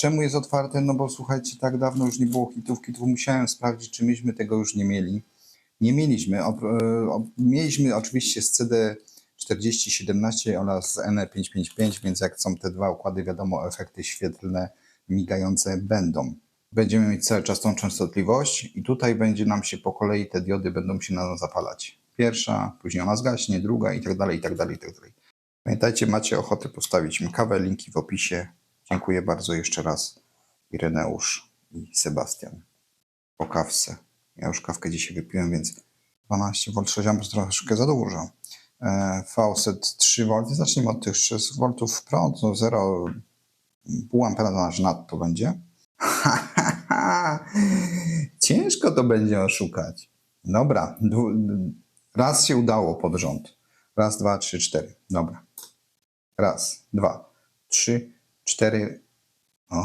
Czemu jest otwarte? No bo słuchajcie, tak dawno już nie było hitów, kitów. Musiałem sprawdzić, czy myśmy tego już nie mieli. Nie mieliśmy. Op- e, op- mieliśmy oczywiście z CD 4017 oraz z NE555, więc jak są te dwa układy, wiadomo, efekty świetlne migające będą. Będziemy mieć cały czas tą częstotliwość i tutaj będzie nam się po kolei te diody będą się nam zapalać. Pierwsza, później ona zgaśnie, druga i tak dalej, i tak dalej, i tak dalej. Pamiętajcie, macie ochotę postawić mi kawę, linki w opisie. Dziękuję bardzo jeszcze raz Ireneusz i Sebastian po kawce. Ja już kawkę dzisiaj wypiłem, więc 12 V 6 A troszkę za dużo. Faucet 3 V, zacznijmy od tych 3 V prąd, no 0,5 ampera na nasz nad to będzie. Ciężko to będzie oszukać. Dobra, raz się udało pod rząd. Raz, dwa, trzy, cztery. Dobra. Raz, dwa, trzy, cztery.